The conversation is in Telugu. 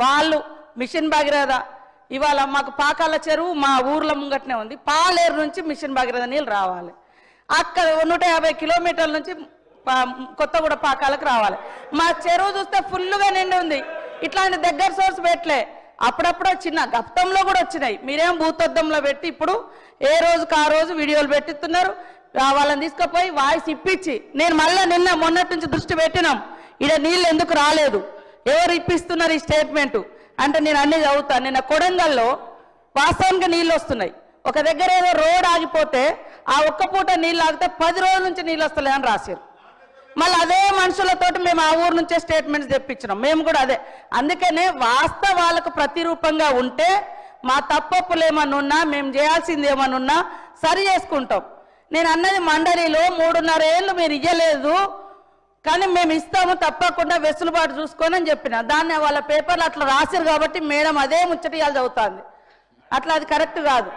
వాళ్ళు మిషన్ భాగీరథ. ఇవాళ మాకు పాకాల చెరువు మా ఊర్ల ముంగట్నే ఉంది. పాలేరు నుంచి మిషన్ భాగీరథ నీళ్ళు రావాలి. అక్కడ నూట యాభై కిలోమీటర్ల నుంచి కొత్తగూడ పాకాలకు రావాలి. మా చెరువు చూస్తే ఫుల్గా నిండి ఉంది. ఇట్లాంటి దగ్గర సోర్స్ పెట్టలే. అప్పుడప్పుడు చిన్న గప్తంలో కూడా వచ్చినాయి. మీరేం భూతద్దంలో పెట్టి ఇప్పుడు ఏ రోజుకు ఆ రోజు వీడియోలు పెట్టిస్తున్నారు? వాళ్ళని తీసుకుపోయి వాయిస్ ఇప్పించి నేను మళ్ళీ నిన్న మొన్నటి నుంచి దృష్టి పెట్టినాం. ఈడ నీళ్ళు ఎందుకు రాలేదు? ఎవరు ఇప్పిస్తున్నారు ఈ స్టేట్మెంట్ అంటే నేను అన్ని చదువుతాను నిన్న కొడంగల్లో వాస్తవానికి నీళ్ళు వస్తున్నాయి. ఒక దగ్గర ఏదో రోడ్ ఆగిపోతే ఆ ఒక్క పూట నీళ్ళు ఆగితే పది రోజుల నుంచి నీళ్ళు వస్తలేదని రాశారు. మళ్ళీ అదే మనుషులతోటి మేము ఆ ఊరు నుంచే స్టేట్మెంట్స్ తెప్పించినాం. మేము కూడా అదే. అందుకనే వాస్తవాలకు ప్రతిరూపంగా ఉంటే మా తప్పప్పులు ఏమనున్నా మేము చేయాల్సింది ఏమనున్నా సరి చేసుకుంటాం. నేను అన్నది మండలిలో మూడున్నర ఏళ్ళు మీరు ఇయ్యలేదు. కానీ మేము ఇస్తాము తప్పకుండా వెసులుబాటు చూసుకొని అని చెప్పిన. దాన్ని వాళ్ళ పేపర్లు అట్లా రాశారు కాబట్టి మేడం అదే ముచ్చట చదువుతుంది. అట్లా అది కరెక్ట్ కాదు.